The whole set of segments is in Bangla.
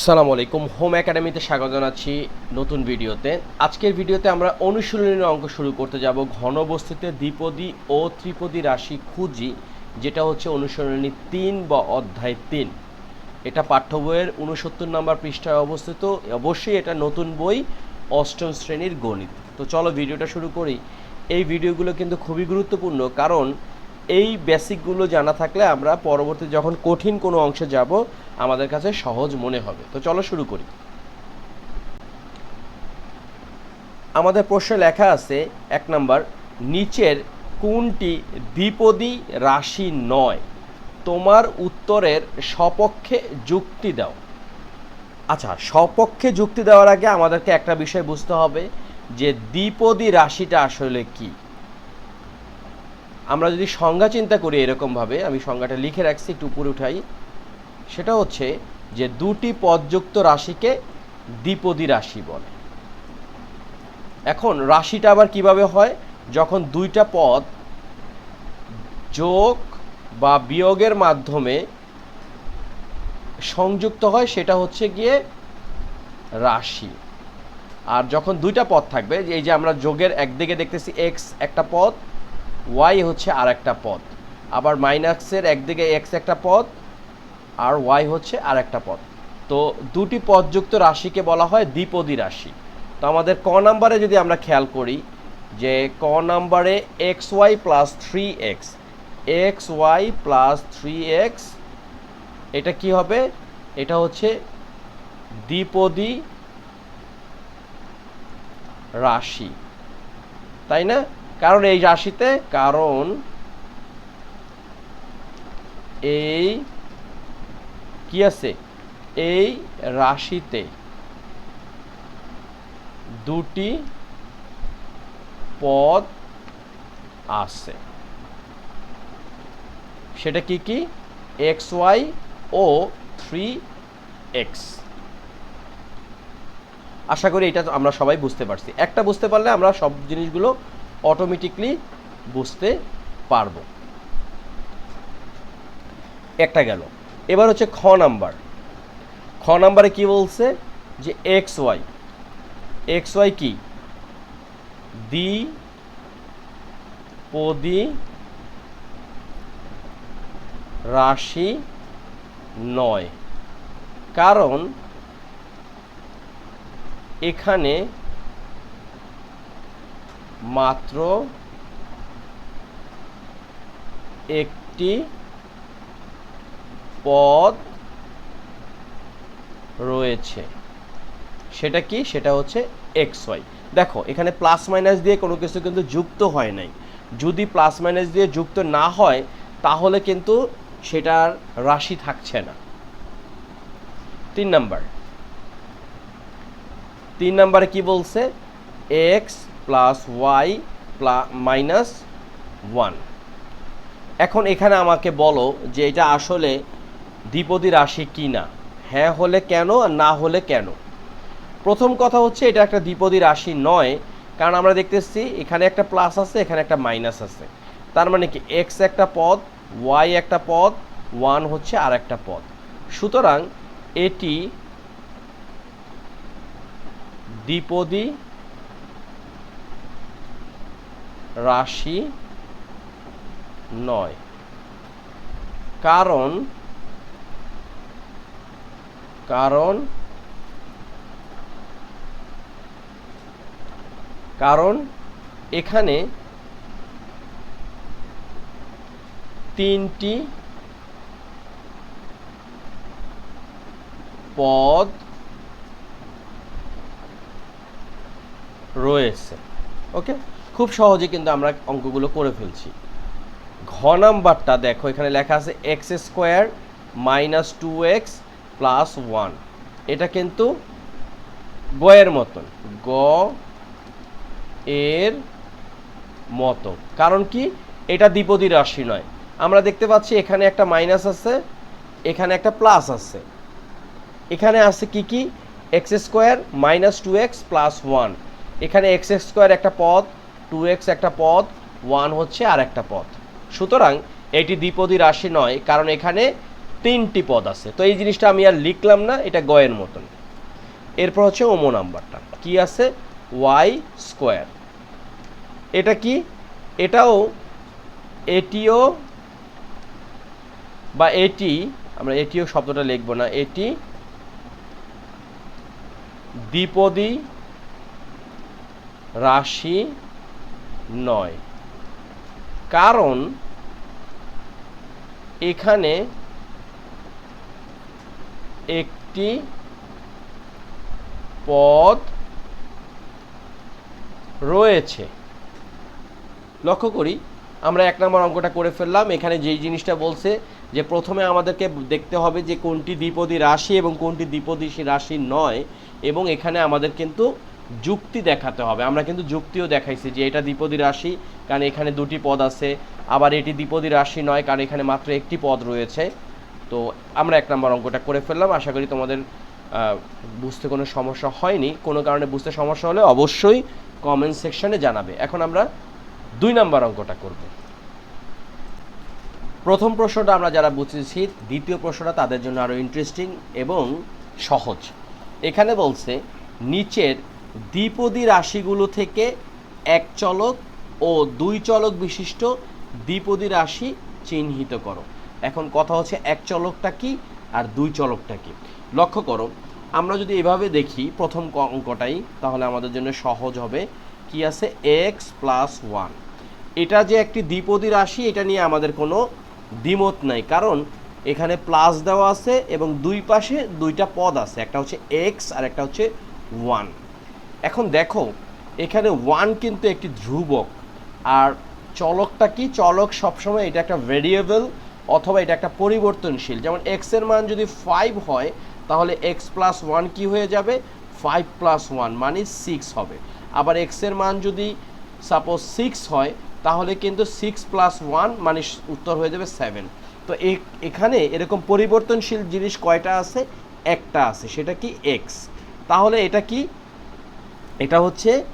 সালাম আলাইকুম। হোম একাডেমিতে স্বাগত জানাচ্ছি নতুন ভিডিওতে। আজকের ভিডিওতে আমরা অনুশীলনের অঙ্ক শুরু করতে যাব। ঘন ঘনবস্তুতে দ্বিপদী ও ত্রিপদী রাশি খুঁজি, যেটা হচ্ছে অনুশীলনী তিন বা অধ্যায় তিন। এটা পাঠ্য বইয়ের উনসত্তর নম্বর পৃষ্ঠায় অবস্থিত। অবশ্যই এটা নতুন বই, অষ্টম শ্রেণির গণিত। তো চলো ভিডিওটা শুরু করি। এই ভিডিওগুলো কিন্তু খুবই গুরুত্বপূর্ণ, কারণ এই বেসিকগুলো জানা থাকলে আমরা পরবর্তী যখন কঠিন কোনো অংশে যাব, আমাদের কাছে সহজ মনে হবে। তো চলো শুরু করি। আমাদের প্রশ্নে লেখা আছে, এক নাম্বার, নিচের কোনটি দ্বিপদী রাশি নয়? তোমার উত্তরের সপক্ষে যুক্তি দাও। আচ্ছা সপক্ষে যুক্তি দেওয়ার আগে আমাদেরকে একটা বিষয় বুঝতে হবে যে দ্বিপদী রাশিটা আসলে কি? আমরা যদি সংজ্ঞা চিন্তা করি এরকমভাবে, আমি সংজ্ঞাটা লিখে রাখছি, একটু উপরে উঠাই, সেটা হচ্ছে যে দুটি পদযুক্ত রাশিকে দ্বিপদী রাশি বলে। এখন রাশিটা আবার কীভাবে হয়? যখন দুইটা পদ যোগ বা বিয়োগের মাধ্যমে সংযুক্ত হয়, সেটা হচ্ছে গিয়ে রাশি। আর যখন দুইটা পদ থাকবে, এই যে আমরা যোগের একদিকে দেখতেছি এক্স একটা পদ ওয়াই হচ্ছে আর একটা পদ আবার মাইনাসের একদিকে এক্স একটা পদ আর ওয়াই হচ্ছে আর একটা পদ তো দুটি পদযুক্ত রাশিকে বলা হয় দ্বিপদী রাশি। তো আমাদের ক নাম্বারে যদি আমরা খেয়াল করি যে ক নাম্বারে X Y plus three X X Y plus three X এটা কি হবে? এটা হচ্ছে দ্বিপদী রাশি। তাই না? কারণ এই রাশিতে, কারণ এই কি আছে? এই রাশিতে দুটি পদ আছে। সেটা কি কি? এক্স ওয়াই ও থ্রি এক্স। আশা করি এটা আমরা সবাই বুঝতে পারছি। একটা বুঝতে পারলে আমরা সব জিনিসগুলো অটোমেটিকলি বুঝতে পারব। একটা গেল। এবার হচ্ছে খ নাম্বার। খ নাম্বারে কি বলছে? যে এক্স ওয়াই এক্স ওয়াই কি? দ্বি পদি রাশি নয়। কারণ এখানে মাত্র একটি পদ রয়েছে। সেটা কি? সেটা হচ্ছে এক্স ওয়াই দেখো, এখানে প্লাস মাইনাস দিয়ে কোনো কিছু কিন্তু যুক্ত হয় নাই। যদি প্লাস মাইনাস দিয়ে যুক্ত না হয়, তাহলে কিন্তু সেটার রাশি থাকছে না। তিন নাম্বার। তিন নাম্বারে কি বলছে? X plus Y minus one এখন এখানে আমাকে বলো যে এটা আসলে দ্বিপদী রাশি কি না হ্যাঁ হলে কেন আর না হলে কেন? প্রথম কথা হচ্ছে এটা একটা দ্বিপদী রাশি নয়, কারণ আমরা দেখতেছি এখানে একটা প্লাস আছে, এখানে একটা মাইনাস আছে। তার মানে কি এক্স একটা পদ ওয়াই একটা পদ ওয়ান হচ্ছে আর একটা পদ। সুতরাং এটি দ্বিপদী রাশি নয়। কারণ কারণ কারণ এখানে তিনটি পদ রয়েছে ওকে? খুব সহজে কিন্তু আমরা অঙ্কগুলো করে ফেলছি। ঘ নাম্বারটা দেখো, এখানে লেখা আছে X square minus two X plus one. এটা কিন্তু গয়ের মতন, গ এর মতো কারণ কি? এটা দ্বিপদী রাশি নয়। আমরা দেখতে পাচ্ছি এখানে একটা মাইনাস আছে, এখানে একটা প্লাস আছে। এখানে আছে কি কি? X square minus two X plus one. এখানে এক্স স্কোয়ার একটা পদ টু এক্স একটা পদ ওয়ান হচ্ছে আর একটা পদ। সুতরাং এটি দ্বিপদী রাশি নয়, কারণ এখানে তিনটি পদ আছে। তো এই জিনিসটা আমি আর লিখলাম না, এটা গয়ের মতন। এরপর হচ্ছে ওমো নাম্বারটা। কি আছে? ওয়াই স্কোয়ার এটা কি? এটাও এটিও বা এটি, আমরা এটিও শব্দটা লিখব না, এটি দ্বিপদী রাশি নয়। কারণ এখানে একটি পদ রয়েছে। লক্ষ্য করি, আমরা এক নম্বর অঙ্কটা করে ফেললাম। এখানে যেই জিনিসটা বলছে যে প্রথমে আমাদেরকে দেখতে হবে যে কোনটি দ্বিপদী রাশি এবং কোনটি দ্বিপদী রাশি নয় এবং এখানে আমাদের কিন্তু যুক্তি দেখাতে হবে। আমরা কিন্তু যুক্তিও দেখাইছি যে এটা দ্বিপদী রাশি, কারণ এখানে দুটি পদ আছে। আবার এটি দ্বিপদী রাশি নয়, কারণ এখানে মাত্র একটি পদ রয়েছে। তো আমরা এক নম্বর অঙ্কটা করে ফেললাম। আশা করি তোমাদের বুঝতে কোনো সমস্যা হয়নি। কোনো কারণে বুঝতে সমস্যা হলে অবশ্যই কমেন্ট সেকশনে জানাবে। এখন আমরা দুই নম্বর অঙ্কটা করব। প্রথম প্রশ্নটা আমরা যারা বুঝেছি, দ্বিতীয় প্রশ্নটা তাদের জন্য আরও ইন্টারেস্টিং এবং সহজ। এখানে বলছে, নিচের দ্বিপদী রাশিগুলো থেকে এক চলক ও দুই চলক বিশিষ্ট দ্বিপদী রাশি চিহ্নিত করো। এখন কথা হচ্ছে এক চলকটা কি আর দুই চলকটা কি। লক্ষ্য করো, আমরা যদি এভাবে দেখি প্রথম অঙ্কটাই, তাহলে আমাদের জন্য সহজ হবে। কি আছে? এক্স প্লাস ওয়ান এটা যে একটি দ্বিপদী রাশি, এটা নিয়ে আমাদের কোনো দ্বিমত নাই। কারণ এখানে প্লাস দেওয়া আছে এবং দুই পাশে দুইটা পদ আছে। একটা হচ্ছে এক্স আর একটা হচ্ছে ওয়ান এখন দেখো, এখানে ওয়ান কিন্তু একটি ধ্রুবক। আর চলকটা কি? চলক সবসময় এটা একটা ভেরিয়েবল অথবা এটা একটা পরিবর্তনশীল। যেমন এক্সের মান যদি ফাইভ হয়, তাহলে এক্স প্লাস ওয়ান কী হয়ে যাবে? ফাইভ প্লাস ওয়ান মানে সিক্স হবে। আবার এক্সের মান যদি সাপোজ সিক্স হয়, তাহলে কিন্তু সিক্স প্লাস ওয়ান মানে উত্তর হয়ে যাবে সেভেন তো এখানে এরকম পরিবর্তনশীল জিনিস কয়টা আছে? একটা আছে, সেটা কি এক্স তাহলে এটা কি? এটা হচ্ছে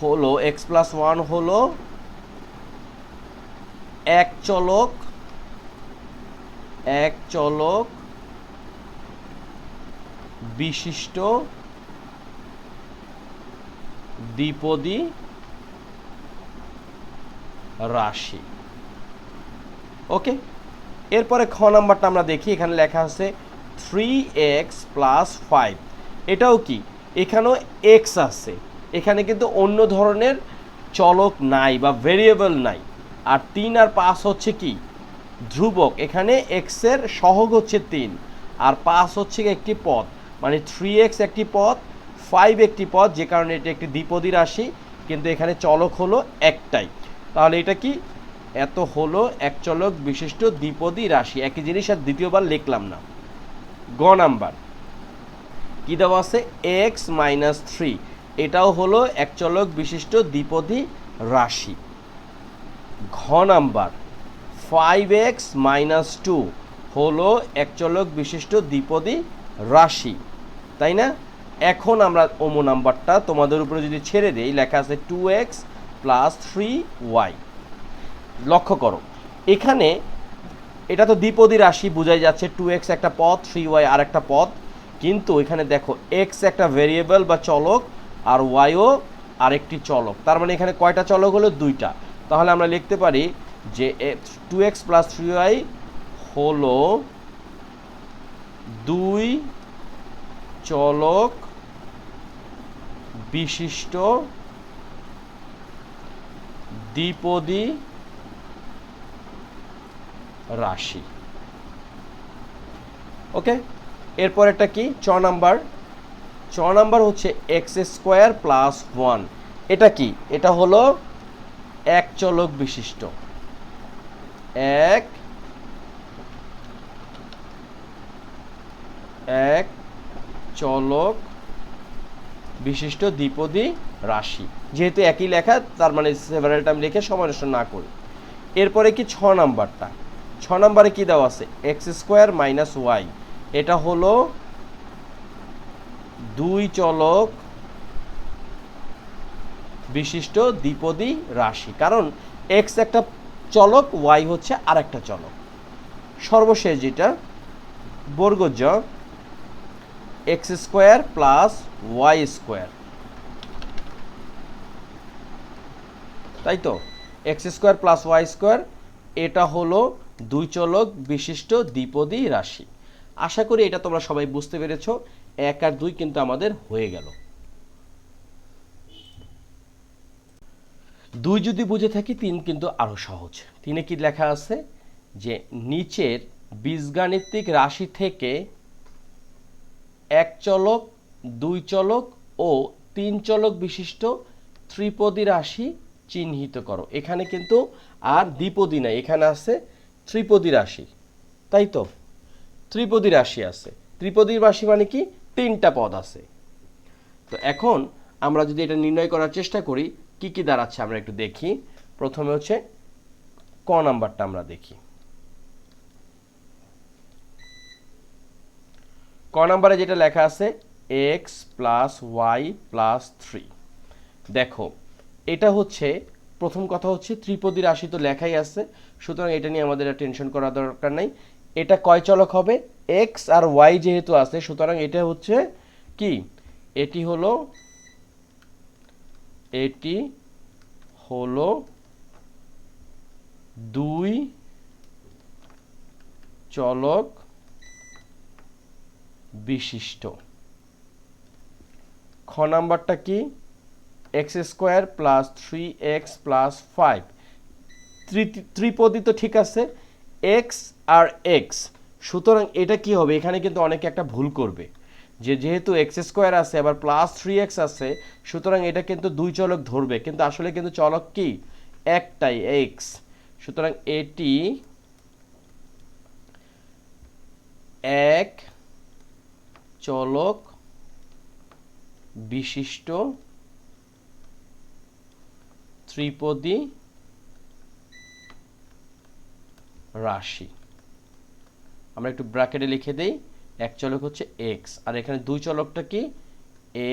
হলো এক্স প্লাস ওয়ান হলো এক চলক এক চলক বিশিষ্ট দ্বিপদী রাশি। ওকে, এরপরে খ নাম্বারটা আমরা দেখি, এখানে লেখা আছে থ্রি এক্স প্লাস ফাইভ এটাও কি? এখানেও এক্স আছে। এখানে কিন্তু অন্য ধরনের চলক নাই বা ভেরিয়েবল নাই। আর তিন আর পাঁচ হচ্ছে কি? ধ্রুবক। এখানে এক্সের সহগ হচ্ছে তিন। আর পাঁচ হচ্ছে একটি পদ। মানে থ্রি এক্স একটি পদ ফাইভ একটি পদ, যে কারণে এটি একটি দ্বিপদী রাশি, কিন্তু এখানে চলক হলো একটাই। তাহলে এটা কি? এত হলো এক চলক বিশিষ্ট দ্বিপদী রাশি। একই জিনিস আর দ্বিতীয়বার লিখলাম না। গ নাম্বার। কি দেওয়া আছে? এক্স মাইনাস থ্রি এটাও হলো এক চলক বিশিষ্ট দ্বিপদী রাশি। ঘ number. Five X minus two হলো এক চলক বিশিষ্ট দ্বিপদী রাশি। তাই না? এখন আমরা ওমো নাম্বারটা তোমাদের উপরে যদি ছেড়ে দেই, লেখা আছে two X plus three Y লক্ষ্য করো, এখানে এটা তো দ্বিপদী রাশি, বোঝাই যাচ্ছে টু এক্স একটা পদ থ্রি ওয়াই আর একটা পদ কিন্তু এখানে দেখো এক্স একটা ভেরিয়েবল বা চলক আর ওয়াইও আরেকটি চলক। তার মানে এখানে কয়টা চলক হলো? দুইটা। তাহলে আমরা লিখতে পারি যে two X plus three Y হলো দুই চলক বিশিষ্ট দ্বিপদী রাশি। ওকে এরপর একটা কি? চ নাম্বার। চ নাম্বার হচ্ছে এক্স স্কোয়ার প্লাস ওয়ান এটা কি? এটা হলো এক চলক বিশিষ্ট। এক এক চলক বিশিষ্ট দ্বিপদী রাশি। যেহেতু একই লেখা, তার মানে সেভারেল টাইম লিখে নষ্ট না করি। এরপরে কি? ছ নাম্বারটা। ছ নাম্বারে কি দেওয়া আছে? এক্স স্কোয়ার মাইনাস ওয়াই এটা হলো দুই চলক বিশিষ্ট দ্বিপদী রাশি। কারণ এক্স একটা চলক ওয়াই হচ্ছে আরেকটা চলক। সর্বশেষ যেটা, বর্গজ X square plus Y square. তাই তো? X square plus Y square, এটা হলো দুই চলক বিশিষ্ট দ্বিপদী রাশি। আশা করি এটা তোমরা সবাই বুঝতে পেরেছ। এক আর দুই কিন্তু আমাদের হয়ে গেল। দুই যদি বুঝে থাকি, তিন কিন্তু আরও সহজ। তিনে কি লেখা আছে? যে নিচের বীজগাণিতিক রাশি থেকে এক চলক, দুই চলক ও তিন চলক বিশিষ্ট ত্রিপদী রাশি চিহ্নিত করো। এখানে কিন্তু আর দ্বিপদী নাই, এখানে আছে ত্রিপদী রাশি। তাই তো? ত্রিপদী রাশি আছে। ত্রিপদী রাশি মানে কি? তিনটা পদ আছে। তো এখন আমরা যদি এটা নির্ণয় করার চেষ্টা করি, কি কি দাঁড়াচ্ছে আমরা একটু দেখি। প্রথমে হচ্ছে ক নাম্বারটা আমরা দেখি। ক নাম্বারে যেটা লেখা আছে X plus Y plus three দেখো, এটা হচ্ছে, প্রথম কথা হচ্ছে ত্রিপদী রাশি তো লেখাই আছে, সুতরাং এটা নিয়ে আমাদের টেনশন করার দরকার নাই। এটা কয় চলক হবে? এক্স আর ওয়াই যেহেতু আছে, সুতরাং এটা হচ্ছে কি? এটি হলো এটি হলো দুই চলক বিশিষ্ট। খ নাম্বারটা কি? X square plus three X plus five. ত্রিপদী তো ঠিক আছে এক্স আর এক্স সুতরাং এটা কি হবে? এখানে কিন্তু অনেকে একটা ভুল করবে। যে যেহেতু এক্স স্কোয়ার আছে, আবার প্লাস থ্রি এক্স আছে, সুতরাং এটা কিন্তু দুই চলক ধরবে। কিন্তু আসলে কিন্তু চলক কি? একটাই এক্স সুতরাং এটি এক চলক বিশিষ্ট ত্রিপদী রাশি। আমরা একটু ব্র্যাকেটে লিখে দিই, এক চলক হচ্ছে এক্স আর এখানে দুই চলকটা কি?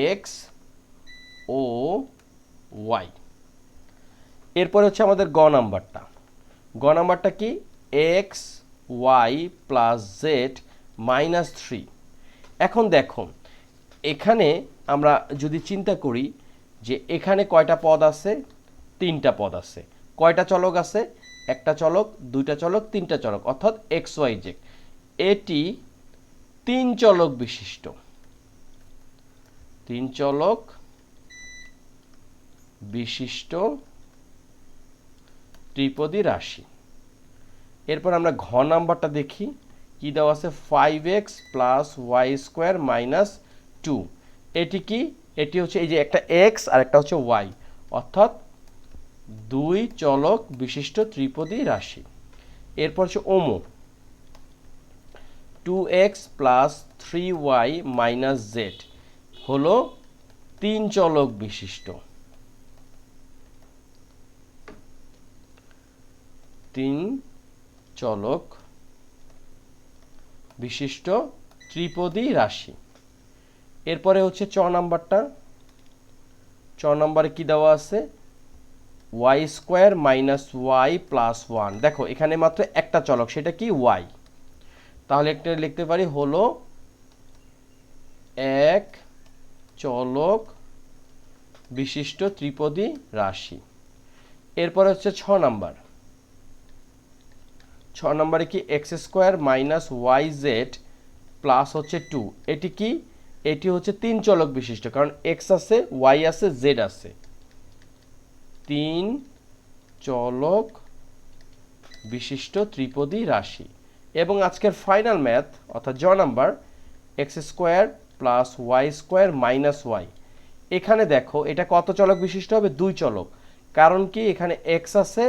এক্স ও ওয়াই এরপরে হচ্ছে আমাদের গ নাম্বারটা। গ নাম্বারটা কি? X Y plus Z minus three এখন দেখো, এখানে আমরা যদি চিন্তা করি যে এখানে কয়টা পদ আছে? তিনটা পদ আছে। কয়টা চলক আছে? একটা চলক, দুইটা চলক, তিনটা চলক, অর্থাৎ এক্স ওয়াই জেড এটি তিন চলক বিশিষ্ট। তিন চলক বিশিষ্ট ত্রিপদী রাশি। এরপর আমরা ঘ নাম্বারটা দেখি। কি দেওয়া আছে? Five X plus Y square minus two এটি কি? এটি হচ্ছে এই যে একটা এক্স আর একটা হচ্ছে ওয়াই অর্থাৎ দুই চলক বিশিষ্ট ত্রিপদী রাশি। এরপর হচ্ছে ওমো two X plus three Y minus Z হলো তিন চলক বিশিষ্ট। তিন চলক বিশিষ্ট ত্রিপদী রাশি। এরপরে হচ্ছে চ নাম্বারটা। চ নাম্বারে কি দেওয়া আছে? Y square minus Y plus one দেখো, এখানে মাত্র একটা চলক, সেটা কি? ওয়াই তাহলে একটা লিখতে পারি হলো এক চলক বিশিষ্ট ত্রিপদী রাশি। এরপরে হচ্ছে ছ নাম্বার। ছ নম্বরে কি X square minus Y Z plus হচ্ছে টু এটি কি? এটি হচ্ছে তিন চলক বিশিষ্ট, কারণ এক্স আছে ওয়াই আছে জেড আছে। তিন চলক বিশিষ্ট ত্রিপদী রাশি। এবং আজকের ফাইনাল ম্যাথ অর্থাৎ জ number X square plus Y square minus Y এখানে দেখো, এটা কত চলক বিশিষ্ট হবে? দুই চলক। কারণ কি? এখানে এক্স আছে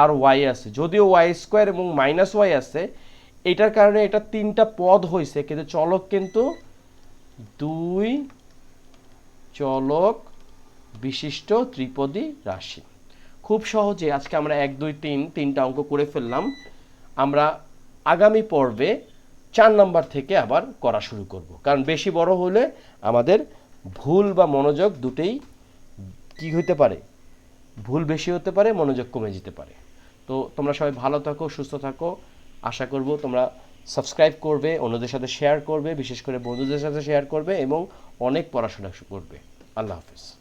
আর ওয়াই আছে। যদিও ওয়াই স্কোয়ার এবং মাইনাস ওয়াই আছে, এটার কারণে এটা তিনটা পদ হয়েছে, কিন্তু চলক কিন্তু দুই চলক বিশিষ্ট ত্রিপদী রাশি। খুব সহজে আজকে আমরা এক, দুই, তিন, তিনটা অঙ্ক করে ফেললাম। আমরা আগামী পর্বে চার নাম্বার থেকে আবার করা শুরু করব। কারণ বেশি বড় হলে আমাদের ভুল বা মনোযোগ দুটেই কি হতে পারে? ভুল বেশি হতে পারে, মনোযোগ কমে যেতে পারে। তো তোমরা সবাই ভালো থাকো, সুস্থ থাকো। আশা করব তোমরা সাবস্ক্রাইব করবে, অন্যদের সাথে শেয়ার করবে, বিশেষ করে বন্ধুদের সাথে শেয়ার করবে এবং অনেক পড়াশোনা করবে। আল্লাহ হাফিজ।